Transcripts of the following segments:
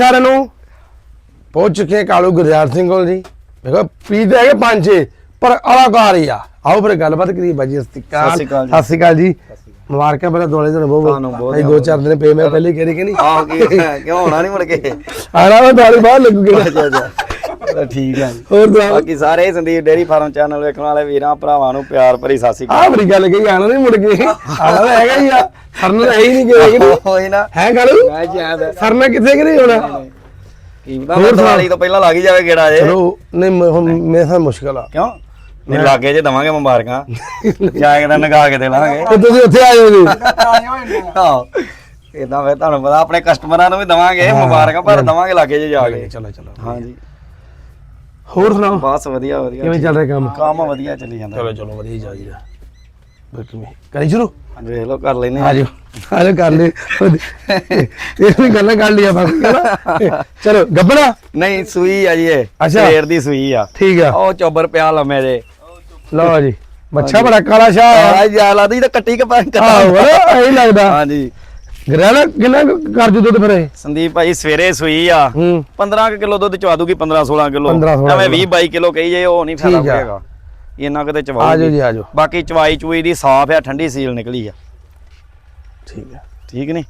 ਸਾਰਿਆਂ ਨੂੰ। ਪਹੁੰਚ ਚੁੱਕੇ ਹਾਂ ਕਾਲੂ ਗੁਰਜਾਰ ਸਿੰਘ ਕੋਲ ਜੀ। ਦੇਖੋ ਪੀਸ ਹੈਗੇ ਪੰਜ ਛੇ ਪਰ ਅਲਾਕਾਰ ਹੀ ਆ। ਆਓ ਫਿਰ ਗੱਲਬਾਤ ਕਰੀਏ ਬਾਜੀ ਸਤਿ ਸ਼੍ਰੀ ਅਕਾਲ। ਸਤਿ ਸ਼੍ਰੀ ਅਕਾਲ ਜੀ। ਅਕਾਲ ਮੁਬਾਰਕਾਂ ਪਹਿਲਾਂ ਦੋਲੇ ਦਿਨ ਬਹੁਤ ਤੁਹਾਨੂੰ ਬਹੁਤ ਅਸੀਂ ਦੋ ਚਾਰ ਦਿਨ ਪਏ ਮੈਂ ਪਹਿਲੇ ਕਹਿ ਰਹੀ ਕਿ ਨਹੀਂ ਆਹ ਕੀ ਕਿਉਂ ਹੋਣਾ ਨਹੀਂ ਮੁੜ ਕੇ? ਆਣਾ ਮੈਂ ਦਾੜੀ ਬਾਹਰ ਲੱਗੂਗਾ। ਅੱਛਾ ਅੱਛਾ। ਠੀਕ ਹੈ ਜੀ। ਹੋਰ ਦੁਆ ਬਾਕੀ ਸਾਰੇ ਸੰਦੀਪ ਡੇਰੀ ਫਾਰਮ ਚੈਨਲ ਵੇਖਣ ਵਾਲੇ ਵੀਰਾਂ ਭਰਾਵਾਂ ਨੂੰ ਪਿਆਰ ਭਰੀ ਸਤਿ ਸ਼੍ਰੀ ਆਹ ਬੜੀ ਗੱਲ ਕਹੀ ਆਣਾ ਨਹੀਂ ਮੁੜ ਕੇ। ਆਣਾ ਤਾਂ ਹੈਗਾ ਹੀ ਆ। ਸਰਨਾ ਤਾਂ ਹੈ ਹੀ ਨਹੀਂ ਕਿ ਅਕਾਲ ਹੋਈ ਨਾ। ਹੈ ਮੈਂ ਜਾਇਦ ਸਰਨਾ ਕਿੱਥੇ ਕਿ ਨਹੀਂ ਹੋਣਾ? ਕੀ ਪਤਾ ਮੈਂ ਦਿਵਾਲੀ ਤੋਂ ਪਹਿਲਾਂ ਲੱਗ ਹੀ ਜਾਵੇ ਗੇੜਾ ਜੇ। ਚਲੋ ਨਹੀਂ ਮ- ਹੁਣ ਮੇਰੇ ਸਾਹ ਮੁਸ਼ਕਲ ਆ। ਕਿਉਂ? ਨਹੀਂ ਲਾਗੇ ਜੇ ਦਵਾਂਗੇ ਮੁਬਾਰਕਾਂ। ਜਾ ਕੇ ਤਾਂ ਨਗਾ ਕੇ ਦੇ ਲਾਂਗੇ। ਤੇ ਤੁਸੀਂ ਉੱਥੇ ਆ ਜਾਓ ਜੀ। ਆਹੋ। ਇਦਾਂ ਫਿਰ ਤੁਹਾਨੂੰ ਪਤਾ ਆਪਣੇ ਕਸਟਮਰਾਂ ਨੂੰ ਵੀ ਦਵਾਂਗੇ ਮੁਬਾਰਕਾਂ ਪਰ ਦਵਾਂਗੇ ਲਾਗੇ ਜੇ ਜਾ ਕੇ। ਚਲੋ ਚਲੋ। ਹਾਂਜੀ। ਹੋਰ ਸੁਣਾਓ? ਬਸ ਵਧੀਆ ਵਧੀਆ। ਕਿਵੇਂ ਚੱਲ ਰਿਹਾ ਕੰਮ? ਕੰਮ ਵਧੀਆ ਚੱਲੀ ਜਾਂਦਾ। ਚਲੋ ਚਲੋ ਵਧੀਆ ਹੀ ਬਸ ਮੈਂ ਕਰੀ ਸ਼ੁਰੂ? ਵੇਖ ਲਓ ਕਰ ਲੈਨੇ ਆ। ਜਾਓ। ਆ ਜਾਓ ਕਰ ਲੈ ਇਹ ਵੀ ਗੱਲਾਂ ਕਰ ਲਿਆ ਬਸ? ਚਲੋ ਗੱਬਣਾ? ਨਹੀਂ ਸੂਈ ਆ ਜੀ ਇਹ। ਅੱਛਾ। ਸਵੇਰ ਦੀ ਸੂਈ ਆ। ਠੀਕ ਆ। ਉਹ ਚੋਬਰ ਪਿਆ ਲੰਮੇ ਜੇ ਲਓ ਜੀ ਬੱਚਾ ਬੜਾ ਕਾਲਾ ਸ਼ਾਹ ਆ। ਆ ਜਾ ਲਾਦੀ ਤਾਂ ਕੱਟੀ ਕੇ ਪਾ ਆਹੋ ਐਂ ਲੱਗਦਾ। ਹਾਂਜੀ। ਗਰਾਣਾ ਕਿੰਨਾ ਕੁ ਕਰ ਜੂ ਦੁੱਧ ਫਿਰ ਇਹ? ਸੰਦੀਪ ਭਾਈ ਸਵੇਰੇ ਸੂਈ ਆ। ਹੂੰ। 15 ਕਿਲੋ ਦੁੱਧ ਚਵਾ ਦੂਗੀ 15 16 ਕਿਲੋ। 15 16 ਐਵੇਂ 20 22 ਕਿਲੋ ਕਹੀ ਜੇ ਉਹ ਨਹੀਂ ਫਾਇਦਾ ਠੀਕ ਆ। ਹੋਏਗਾ। ਇੰਨਾ ਕਿਤੇ ਆ ਜਾਓ ਚਵਾਉਗੀ ਜੀ ਆ ਜਾਓ ਬਾਕੀ ਚਵਾਈ ਚੂਈ ਦੀ ਸਾਫ਼ ਆ ਠੰਡੀ ਸੀਲ ਨਿਕਲੀ ਆ। ਠੀਕ ਹੈ ਠੀਕ ਨਹੀਂ?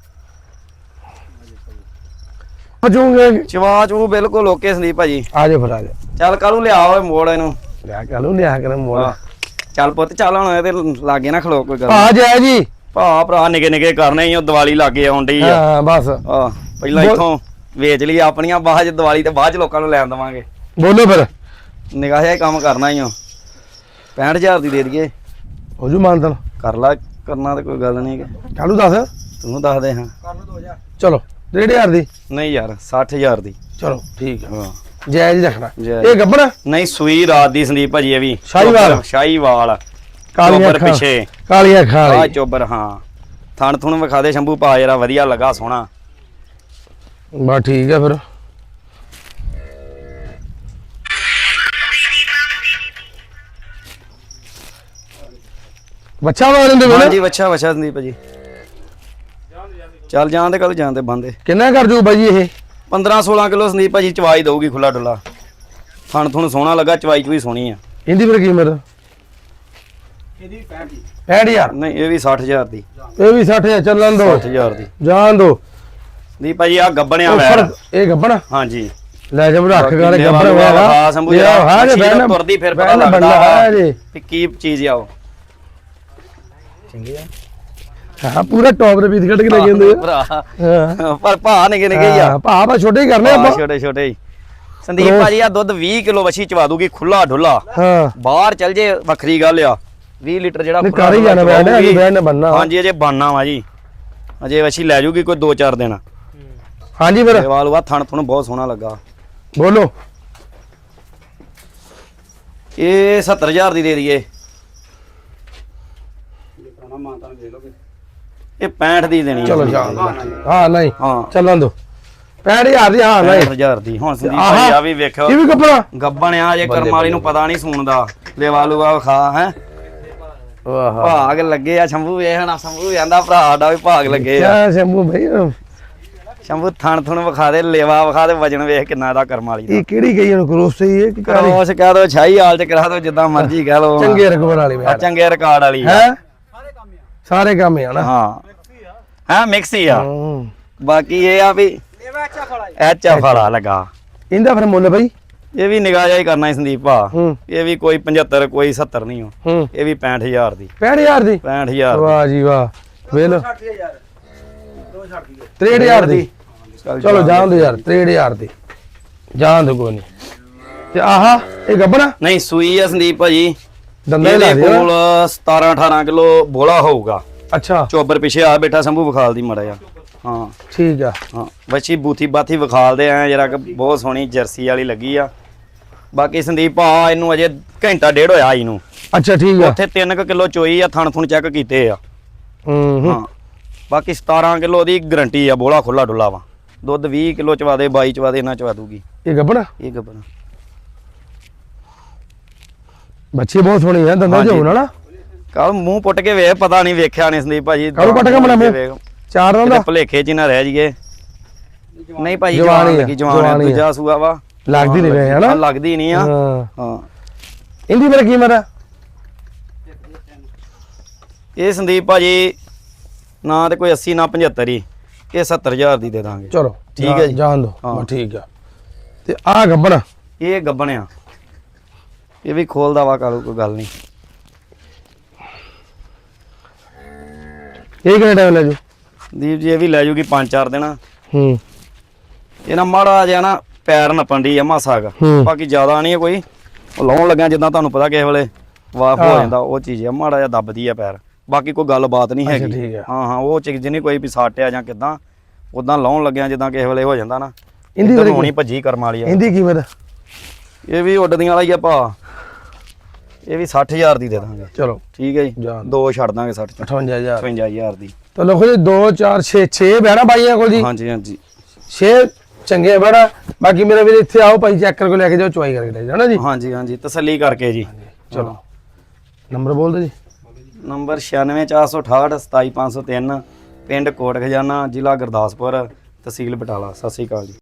ਪਜੂਗੇ ਚਵਾ ਚੂ ਬਿਲਕੁਲ ਓਕੇ ਸੰਦੀਪ ਭਾਜੀ। ਆ ਜਾਓ ਫਿਰ ਆ ਜਾਓ ਚੱਲ ਕਾਲੂ ਲਿਆ ਓਏ ਮੋੜ ਇਹਨੂੰ। ਲਿਆ ਕਾਲੂ ਲਿਆ ਕਰ ਮੋੜ। ਚੱਲ ਪੁੱਤ ਚੱਲ ਹੁਣ ਇਹਦੇ ਲਾਗੇ ਨਾ ਖਲੋ ਕੋਈ ਗੱਲ ਆ ਜਾਏ ਜੀ। ਭਾ ਭਰਾ ਨਿਕੇ ਨਿਕੇ ਕਰਨੇ ਹੀ ਉਹ ਦੀਵਾਲੀ ਲਾਗੇ ਆਉਣ ਡਈ ਆ। ਹਾਂ ਬਸ। ਆ ਪਹਿਲਾਂ ਇੱਥੋਂ ਵੇਚ ਲਈ ਆਪਣੀਆਂ ਬਾਅਦ ਚ ਦੀਵਾਲੀ ਤੇ ਬਾਅਦ ਚ ਲੋਕਾਂ ਨੂੰ ਲੈਣ ਦਵਾਂਗੇ। ਬੋਲੋ ਫਿਰ। ਨਿਗਾਹ ਕੰਮ ਕਰਨਾ ਹੀ ਓ 65000 ਦੀ ਦੇ ਦਈਏ। ਹੋ ਜੂ ਮਾਨਤਨ। ਕਰ ਲਾ ਕਰਨਾ ਤੇ ਕੋਈ ਗੱਲ ਨਹੀਂ ਕਾਲੂ ਦੱਸ। ਤੂੰ ਦੱਸ ਦੇ ਹਾਂ। ਚਲੋ 1500 ਦੀ। ਨਹੀਂ ਯਾਰ 60000 ਦੀ। ਚਲੋ ਠੀਕ ਹੈ। ਹਾਂ। ਜਾਇਜ਼ ਰੱਖਣਾ। ਜਾਇਜ਼। ਇਹ ਗੱਬਣਾ? ਨਹੀਂ ਸੂਈ ਰਾਤ ਦੀ ਸੰਦੀਪ ਭਾਜੀ ਇਹ ਵੀ। ਸ਼ਾਹੀਵਾਲ। ਚੋਬਰ- ਸ਼ਾਹੀਵਾਲ। ਕਾਲੀਆਂ ਚੋਬਰ ਅੱਖਾਂ। ਪਿੱਛੇ। ਕਾਲੀਆਂ ਅੱਖਾਂ ਆ ਵਾਲੀ ਚੋਬਰ ਹਾਂ। ਥਣ ਥੁਣ ਵਿਖਾ ਦੇ ਸ਼ੰਭੂ ਪਾ ਜਰਾ ਵਧੀਆ ਲੱਗਾ ਸੋਹਣਾ। ਬਸ ਠੀਕ ਹੈ ਫਿਰ। ਬੱਚਾ ਵਾਲੇ ਦੇ ਹਾਂਜੀ ਵੇਲੇ ਵੱਛਾ ਵੱਛਾ ਸੰਦੀਪ ਭਾਜੀ। ਚੱਲ ਜਾਣ ਦੇ ਕੱਲ ਜਾਣ ਤੇ ਬੰਦੇ। ਕਿੰਨਾ ਕਰ ਜੂ ਬਾਈ ਇਹ? 15 16 ਕਿਲੋ ਸੰਦੀਪ ਭਾਜੀ ਚਵਾਈ ਦਊਗੀ ਖੁੱਲਾ ਡੁੱਲਾ ਥਣ ਥੁਣ ਸੋਹਣਾ ਲੱਗਾ ਚਵਾਈ ਚੂਈ ਸੋਹਣੀ ਆ। ਇਹਦੀ ਫਿਰ ਕੀਮਤ? ਇਹਦੀ 65 ਯਾਰ ਨਹੀਂ ਇਹ ਵੀ 60000 ਦੀ। ਇਹ ਵੀ 60 ਹੈ ਚੱਲਣ ਦੋ। 60000 ਦੀ। ਜਾਣ ਦੋ। ਸੰਦੀਪ ਭਾਜੀ ਆ ਗੱਬਣਿਆ ਵੈਰ। ਇਹ ਗੱਬਣਾ? ਹਾਂਜੀ। ਲੈ ਜਾ ਰੱਖ ਗਾ ਬਾਕੀ ਗੱਬਣਾ ਹੋਇਆ ਹਾਂ, ਸੰਭੂ ਜਰਾ, ਹਾਂ ਜੇ ਤੁਰਦੀ ਫਿਰ ਪਤਾ ਲੱਗਦਾ। ਹੈ ਜੀ। ਕੀ ਚੀਜ਼ ਆ ਉਹ। ਹਾਂ ਪੂਰਾ ਟੌਪ ਦੇ ਪੀਸ ਕੱਢ ਕੇ ਲੈ ਕੇ ਆਉਂਦੇ ਭਰਾ ਆ ਪਰ ਭਾ ਨਿਕੇ ਨਿਕੇ ਹੀ ਆ। ਹਾਂ ਭਾ ਭਾ ਛੋਟੇ ਹੀ ਕਰਨੇ ਆਪਾਂ। ਛੋਟੇ ਛੋਟੇ ਹੀ। ਸੰਦੀਪ ਭਾਜੀ ਆ ਦੁੱਧ 20 ਕਿਲੋ ਵਛੀ ਚਵਾ ਦੂਗੀ ਖੁੱਲਾ ਢੁੱਲਾ ਹਾਂ। ਬਾਹਰ ਚੱਲ ਜੇ ਵੱਖਰੀ ਗੱਲ ਆ। 20 ਲੀਟਰ ਜਿਹੜਾ ਨਹੀਂ, ਕਰ ਹੀ ਜਾਣਾ ਬੈਠ, ਚਵਾਊਗੀ। ਬੈਠ ਨੇ ਬਣਨਾ। ਹਾਂਜੀ ਅਜੇ ਬਣਨਾ ਵਾ ਜੀ। ਅਜੇ ਵਛੀ ਲੈ ਜੂਗੀ ਕੋਈ 2-4 ਦਿਨ। ਹਾਂਜੀ ਫਿਰ। ਦੇਵਾਲ ਵਾ ਥਣ ਥਣ ਬਹੁਤ ਸੋਹਣਾ ਲੱਗਾ। ਬੋਲੋ। ਇਹ 70000 ਦੀ ਦੇ ਦਈਏ। ਇਹ 65 ਦੀ ਦੇਣੀ ਆ। ਚਲੋ ਸੰਦੀਪ ਜਾਣ ਭਾਜੀ। ਦਿਓ। ਹਾਂ। ਨਹੀਂ। ਹਾਂ। ਚੱਲਣ ਦੋ। 65000 ਦੀ ਹਾਂ ਨਹੀਂ। 65000 ਦੀ। ਹੁਣ ਸੰਦੀਪ ਆਹਾ। ਭਾਜੀ ਆ ਵੀ ਵੇਖੋ ਇਹ ਵੀ ਕੱਪੜਾ ਗੱਬਣ ਆ ਜੇ ਕਰਮ ਵਾਲੀ ਨੂੰ ਪਤਾ ਨਹੀਂ ਸੁਣਦਾ ਲੇਵਾ ਲੂਆ ਖਾ ਹੈ। ਵਾਹ। ਭਾਗ ਲੱਗੇ ਆ ਸ਼ੰਭੂ ਵੇਖਣਾ ਸ਼ੰਭੂ ਕਹਿੰਦਾ ਭਰਾ ਸਾਡਾ ਵੀ ਭਾਗ ਲੱਗੇ ਆ। ਕਿਆ ਸ਼ੰਭੂ ਭਾਈ? ਸ਼ੰਭੂ ਥਣ ਥਣ ਵਿਖਾ ਦੇ ਲੇਵਾ ਵਿਖਾ ਦੇ ਵਜਨ ਵੇਖ ਕਿੰਨਾ ਇਹਦਾ ਕਰਮ ਵਾਲੀ ਦਾ। ਇਹ ਕਿਹੜੀ ਗਈ ਹੁਣ ਕਰੋਸ ਸਹੀ ਹੈ ਕਿ ਕਾਲੀ ਕਰੋਸ ਕਹਿ ਦੋ ਛਾਈ ਹਾਲ ਚ ਕਰਾ ਦੋ ਜਿੱਦਾਂ ਮਰਜ਼ੀ ਕਹਿ ਲੋ ਚੰਗੇ ਰਕਬਰ ਵਾਲੀ ਆ ਬੈਠ ਚੰਗੇ ਰਿਕਾਰਡ ਵਾਲੀ। ਹੈ? ਸਾਰੇ ਕੰਮ ਹੀ ਆ ਨਾ। ਹਾਂ। ਹਾਂ ਮਿਕਸ ਹੀ ਆ। ਹੂੰ। ਬਾਕੀ ਇਹ ਆ ਵੀ ਐਚਾ ਫੜਾ ਲਗਾ। ਇਹਦਾ ਫਿਰ ਮੁੱਲ ਭਾਈ ਇਹ ਵੀ ਨਿਗਾਹ ਜਾਈ ਕਰਨਾ ਸੀ ਸੰਦੀਪ ਭਾ। ਹੂੰ। ਇਹ ਵੀ ਕੋਈ 75 ਕੋਈ 70 ਨਹੀਂ ਹੋ ਹੂੰ। ਇਹ ਵੀ 65000 ਦੀ। 65000 ਦੀ? 65000 ਵਾਹ ਜੀ ਵਾਹ। ਵੇਲ। 63000 ਦੀ ਚਲੋ ਜਾਣ ਦੋ। ਯਾਰ 63000 ਦੀ। ਜਾਣ ਦੋ ਕੋਈ ਨਹੀਂ। ਤੇ ਆਹਾ ਇਹ ਗੱਬਣਾ? ਨਹੀਂ ਸੂਈ ਆ ਸੰਦੀਪ ਭਾਜੀ। ਦੰਦਾਂ ਹੀ ਲਾ ਦਿਆ ਕੋਲ 17 18 ਕਿਲੋ ਬੋਲਾ ਹੋਊਗਾ। ਅੱਛਾ। ਚੋਬਰ ਪਿੱਛੇ ਆ ਬੈਠਾ ਸੰਭੂ ਵਿਖਾਲ ਦੀ ਮੜਾ ਜਾ ਹਾਂ। ਠੀਕ ਆ। ਹਾਂ। ਬੱਚੀ ਬੂਥੀ ਬਾਥੀ ਵਿਖਾਲਦੇ ਆ ਜਰਾ ਕਿ ਬਹੁਤ ਸੋਹਣੀ ਜਰਸੀ ਵਾਲੀ ਲੱਗੀ ਆ। ਬਾਕੀ ਸੰਦੀਪ ਭਾ ਇਹਨੂੰ ਅਜੇ ਘੰਟਾ ਡੇਢ ਹੋਇਆ ਇਹਨੂੰ ਅੱਛਾ ਠੀਕ ਆ। ਉੱਥੇ 3 ਕਿਲੋ ਚੋਈ ਆ ਥਣ ਥੁਣ ਚੈੱਕ ਕੀਤੇ ਆ। ਹੂੰ ਹੂੰ। ਹਾਂ। ਬਾਕੀ 17 ਕਿਲੋ ਦੀ ਗਰੰਟੀ ਆ ਬੋਲਾ ਖੁੱਲਾ ਡੁੱਲਾ ਵਾ। ਦੁੱਧ 20 ਕਿਲੋ ਚਵਾ ਦੇ 22 ਚਵਾ ਦੇ ਇਹਨਾਂ ਚਵਾ ਦੂਗੀ। ਇਹ ਗੱਬਣਾ? ਇਹ ਗੱਬਰ ਬੱਚੀ ਬਹੁਤ ਸੋਹਣੀ ਹੈ ਦੰਦਾਂ ਹਾਂਜੀ। ਹੋਣਾ ਨਾ ਕੱਲ ਮੂੰਹ ਪੁੱਟ ਕੇ ਵੇਖ ਪਤਾ ਨਹੀਂ ਵੇਖਿਆ ਨਹੀਂ ਸੰਦੀਪ ਭਾਜੀ ਕਾਹਨੂੰ ਪੁੱਟ ਕੇ? ਵੇਖ। ਚਾਰ ਕਿਤੇ ਦਾ ਭੁਲੇਖੇ ਚ ਹੀ ਨਾ ਰਹਿ ਜੀਏ ਨਹੀਂ ਭਾਈ ਜਵਾਨ ਜਵਾਨ ਹੀ ਆ, ਲੱਗੀ ਜਵਾਨ ਜਵਾਨ ਆ, ਹੀ ਆ। ਦੂਜਾ ਸੂਆ ਵਾ। ਲੱਗਦੀ ਨਹੀਂ ਵੇ ਹਨਾ? ਹਾਂ, ਲੱਗਦੀ ਨਹੀਂ ਆ। ਹਾਂ। ਹਾਂ। ਇਹਦੀ ਕੀਮਤ ਆ? ਇਹ ਸੰਦੀਪ ਭਾਜੀ ਨਾ ਤੇ ਕੋਈ 80 ਨਾ 75 ਹੀ। ਇਹ 70000 ਦੀ ਦੇ ਦਾਂਗੇ। ਚਲੋ ਠੀਕ ਹੈ ਜਾ- ਜੀ। ਜਾਣ ਦੋ। ਹਾਂ। ਠੀਕ ਆ। ਤੇ ਆ ਗੱਬਣ ਇਹ ਗੱਬਣ ਆ। ਇਹ ਵੀ ਖੋਲਦਾ ਵਾ ਕਾਲੂ ਕੋਈ ਗੱਲ ਨਹੀਂ। ਇਹ ਕਿੰਨੇ ਟਾਈਮ ਲੈ ਜੂ? ਦੀਪ ਜੀ ਇਹ ਵੀ ਲੈ ਜੂਗੀ 5-4 ਦਿਨ। ਹੂੰ। ਇਹ ਨਾ ਮਾੜਾ ਜਿਹਾ ਨਾ ਪੈਰ ਨੱਪਣ ਦੀ ਆ ਮਾਸਾ ਹੂੰ। ਬਾਕੀ ਜ਼ਿਆਦਾ ਨਹੀਂ ਹੈ ਕੋਈ। ਉਹ ਲਾਉਣ ਲੱਗਿਆ ਜਿੱਦਾਂ ਤੁਹਾਨੂੰ ਪਤਾ ਕਿਸੇ ਵੇਲੇ ਵਾਫ ਹੋ ਹਾਂ। ਜਾਂਦਾ ਉਹ ਚੀਜ਼ ਆ ਮਾੜਾ ਜਿਹਾ ਦੱਬਦੀ ਆ ਪੈਰ। ਬਾਕੀ ਕੋਈ ਗੱਲਬਾਤ ਨਹੀਂ ਅੱਛਾ, ਹੈਗੀ। ਠੀਕ ਆ। ਹਾਂ ਹਾਂ ਉਹ ਚੀਜ਼ ਨਹੀਂ ਕੋਈ ਵੀ ਸਾਟਿਆ ਜਾਂ ਕਿਦਾਂ ਉਦਾਂ ਲਾਉਣ ਲੱਗਿਆ ਜਿੱਦਾਂ ਕਿਸੇ ਵੇਲੇ ਹੋ ਜਾਂਦਾ ਨਾ। ਇਹਦੀ ਹੋਣੀ ਭੱਜੀ ਕਰਮ ਵਾਲੀ ਆ। ਇਹਦੀ ਕੀਮਤ ਇਹ ਵੀ ਉੱਡਦੀਆਂ ਵਾਲਾ ਹੀ ਆ ਭਾ। ਇਹ ਵੀ 60000 ਦੀ ਦੇ ਦਾਂਗੇ। ਚਲੋ। ਠੀਕ ਹੈ ਜੀ? ਜਾਣ ਦੋ ਛੱਡ ਦਾਂਗੇ 60 ਚ 58000 55000 ਦੀ। ਤਾਂ ਲੋ ਜੀ 2 4 6 6 ਬਹਿਣਾ ਬਾਈਆਂ ਕੋਲ ਜੀ। ਹਾਂਜੀ ਹਾਂਜੀ। 6 ਚੰਗੇ ਬੜਾ ਬਾਕੀ ਮੇਰੇ ਵੀਰ ਇੱਥੇ ਆਓ ਭਾਈ ਚੈੱਕ ਕਰਕੇ ਲੈ ਕੇ ਜਾਓ ਚੁਆਈ ਕਰਕੇ ਲੈ ਨਾ ਜੀ? ਹਾਂਜੀ ਹਾਂਜੀ। ਤਸੱਲੀ ਕਰਕੇ ਜੀ। ਚਲੋ। ਨੰਬਰ ਬੋਲ ਦਿਓ ਜੀ। ਨੰਬਰ 96468 27503 ਪਿੰਡ ਕੋਟ ਖਜ਼ਾਨਾ ਜ਼ਿਲ੍ਹਾ ਗੁਰਦਾਸਪੁਰ ਤਹਿਸੀਲ ਬਟਾਲਾ। ਸਤਿ ਸ਼੍ਰੀ ਅਕਾਲ ਜੀ।